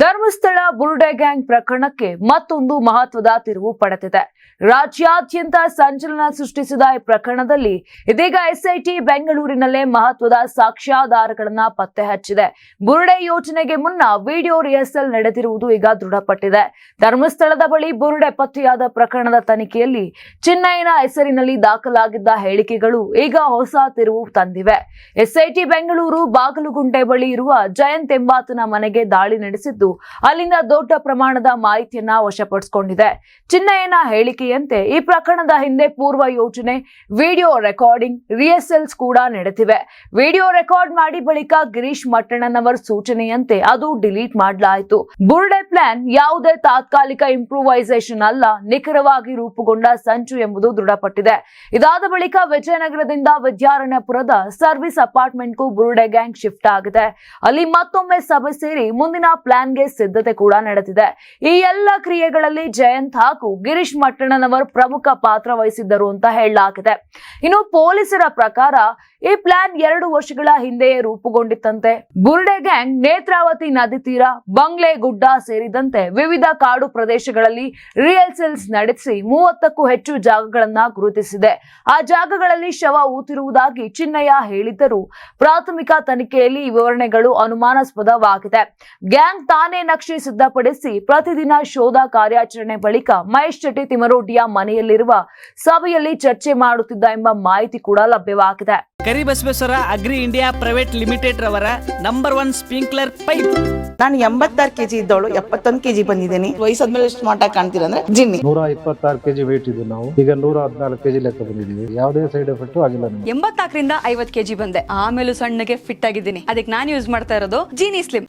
ಧರ್ಮಸ್ಥಳ ಬುರುಡೆ gang ಪ್ರಕರಣಕ್ಕೆ ಮತ್ತೊಂದು ಮಹತ್ವದ ತಿರುವು ಪಡೆದಿದೆ. ರಾಜ್ಯಾದ್ಯಂತ ಸಂಚಲನ ಸೃಷ್ಟಿಸಿದ ಈ ಪ್ರಕರಣದಲ್ಲಿ ಇದೀಗ ಎಸ್ಐಟಿ ಬೆಂಗಳೂರಿನಲ್ಲೇ ಮಹತ್ವದ ಸಾಕ್ಷ್ಯಾಧಾರಗಳನ್ನ ಪತ್ತೆ ಹಚ್ಚಿದೆ. ಬುರುಡೆ ಯೋಜನೆಗೆ ಮುನ್ನ ವಿಡಿಯೋ ರಿಹರ್ಸಲ್ ನಡೆದಿರುವುದು ಈಗ ದೃಢಪಟ್ಟಿದೆ. ಧರ್ಮಸ್ಥಳದ ಬಳಿ ಬುರುಡೆ ಪತ್ತೆಯಾದ ಪ್ರಕರಣದ ತನಿಖೆಯಲ್ಲಿ ಚಿನ್ನಯ್ಯನ ಹೆಸರಿನಲ್ಲಿ ದಾಖಲಾಗಿದ್ದ ಹೇಳಿಕೆಗಳು ಈಗ ಹೊಸ ತಿರುವು ತಂದಿವೆ. ಎಸ್ಐಟಿ ಬೆಂಗಳೂರು ಬಾಗಲಗುಂಟೆ ಬಳಿ ಇರುವ ಜಯಂತ್ ಎಂಬಾತನ ಮನೆಗೆ ದಾಳಿ ನಡೆಸಿದ್ದು ಅಲ್ಲಿಂದ ದೊಡ್ಡ ಪ್ರಮಾಣದ ಮಾಹಿತಿಯನ್ನ ವಶಪಡಿಸಿಕೊಂಡಿದೆ. ಚಿನ್ನಯ್ಯನ ಹೇಳಿಕೆಯಂತೆ ಈ ಪ್ರಕರಣದ ಹಿಂದೆ ಪೂರ್ವ ಯೋಜನೆ ವಿಡಿಯೋ ರೆಕಾರ್ಡಿಂಗ್, ರಿಹರ್ಸಲ್ಸ್ ಕೂಡ ನಡೆದಿವೆ. ವಿಡಿಯೋ ರೆಕಾರ್ಡ್ ಮಾಡಿ ಬಳಿಕ ಗಿರೀಶ್ ಮಟ್ಟಣ್ಣನವರ್ ಸೂಚನೆಯಂತೆ ಅದು ಡಿಲೀಟ್ ಮಾಡಲಾಯಿತು. ಬುರ್ಡೆ ಪ್ಲಾನ್ ಯಾವುದೇ ತಾತ್ಕಾಲಿಕ ಇಂಪ್ರೂವೈಸೇಷನ್ ಅಲ್ಲ, ನಿಖರವಾಗಿ ರೂಪುಗೊಂಡ ಸಂಚು ಎಂಬುದು ದೃಢಪಟ್ಟಿದೆ. ಇದಾದ ಬಳಿಕ ವಿಜಯನಗರದಿಂದ ವಿದ್ಯಾರಣ್ಯಪುರದ ಸರ್ವಿಸ್ ಅಪಾರ್ಟ್ಮೆಂಟ್ಗೂ ಬುರುಡೆ ಗ್ಯಾಂಗ್ ಶಿಫ್ಟ್ ಆಗಿದೆ. ಅಲ್ಲಿ ಮತ್ತೊಮ್ಮೆ ಸಭೆ ಸೇರಿ ಮುಂದಿನ ಪ್ಲಾನ್ಗೆ ಸಿದ್ಧತೆ ಕೂಡ ನಡೆದಿದೆ. ಈ ಎಲ್ಲ ಕ್ರಿಯೆಗಳಲ್ಲಿ ಜಯಂತ್ ಹಾಗೂ ಗಿರೀಶ್ ಮಟ್ಟಣ್ಣನವರ್ ಪ್ರಮುಖ ಪಾತ್ರ ವಹಿಸಿದ್ದರು ಅಂತ ಹೇಳಲಾಗಿದೆ. ಇನ್ನು ಪೊಲೀಸರ ಪ್ರಕಾರ ಈ ಪ್ಲಾನ್ ಎರಡು ವರ್ಷಗಳ ಹಿಂದೆಯೇ ರೂಪುಗೊಂಡಿತ್ತಂತೆ. ಬುರ್ಡೆ ಗ್ಯಾಂಗ್, ನೇತ್ರಾವತಿ ನದಿ ತೀರ, ಬಂಗ್ಲೆ ಗುಡ್ಡ ಸೇರಿದಂತೆ ವಿವಿಧ ಕಾಡು ಪ್ರದೇಶಗಳಲ್ಲಿ ರಿಹರ್ಸಲ್ಸ್ ನಡೆಸಿ ಮೂವತ್ತಕ್ಕೂ ಹೆಚ್ಚು ಜಾಗಗಳನ್ನ ಗುರುತಿಸಿದೆ. ಆ ಜಾಗಗಳಲ್ಲಿ ಶವ ಊತಿರುವುದಾಗಿ ಚಿನ್ನಯ್ಯ ಹೇಳಿದ್ದರು. ಪ್ರಾಥಮಿಕ ತನಿಖೆಯಲ್ಲಿ ವಿವರಣೆಗಳು ಅನುಮಾನಾಸ್ಪದವಾಗಿದೆ. ಗ್ಯಾಂಗ್ ತಾನೇ ನಕ್ಷೆ ಸಿದ್ಧಪಡಿಸಿ ಪ್ರತಿದಿನ ಶೋಧ ಕಾರ್ಯಾಚರಣೆ ಬಳಿಕ ಮಹೇಶ್ ಶೆಟ್ಟಿ ತಿಮರೋಟಿಯ ಮನೆಯಲ್ಲಿರುವ ಸಭೆಯಲ್ಲಿ ಚರ್ಚೆ ಮಾಡುತ್ತಿದ್ದ ಎಂಬ ಮಾಹಿತಿ ಕೂಡ ಲಭ್ಯವಾಗಿದೆ. Karibasaveshwara agri India private limited ರವರ ನಂಬರ್ ಒನ್ ಸ್ಪ್ರಿಂಕ್ಲರ್ ಪೈಪ್. ನಾನು ಎಂಬತ್ತಾರು ಕೆಜಿ ಇದ್ದವಳು ಎಪ್ಪತ್ತೊಂದು ಕೆಜಿ ಬಂದಿದ್ದೀನಿ. ವಯಸ್ಸಾದ್ಮೇಲೆ ಸ್ಮಾರ್ಟ್ ಆಗಿ ಕಾಣ್ತೀರ ಅಂದ್ರೆ ಜಿನ್ನಿ. ನೂರ ಇಪ್ಪತ್ತಾರು ಕೆಜಿ ವೇಟ್ ಇದ್ದೀವಿ ನಾವು. ಈಗ ನೂರ ಹದಿನಾಲ್ಕು ಕೆಜಿ ಲೆಕ್ಕ ಬಂದಿದ್ದೀವಿ. ಯಾವುದೇ ಸೈಡ್ ಎಫೆಕ್ಟ್ ಆಗಿಲ್ಲ ನಮಗೆ. ಎಂಬತ್ನಾಲ್ಕರಿಂದ ಐವತ್ ಕೆಜಿ ಬಂದೆ. ಆಮೇಲೆ ಸಣ್ಣಗೆ ಫಿಟ್ ಆಗಿದ್ದೀನಿ. ಅದಕ್ಕೆ ನಾನು ಯೂಸ್ ಮಾಡ್ತಾ ಇರೋದು ಜೀನಿ ಸ್ಲಿಮ್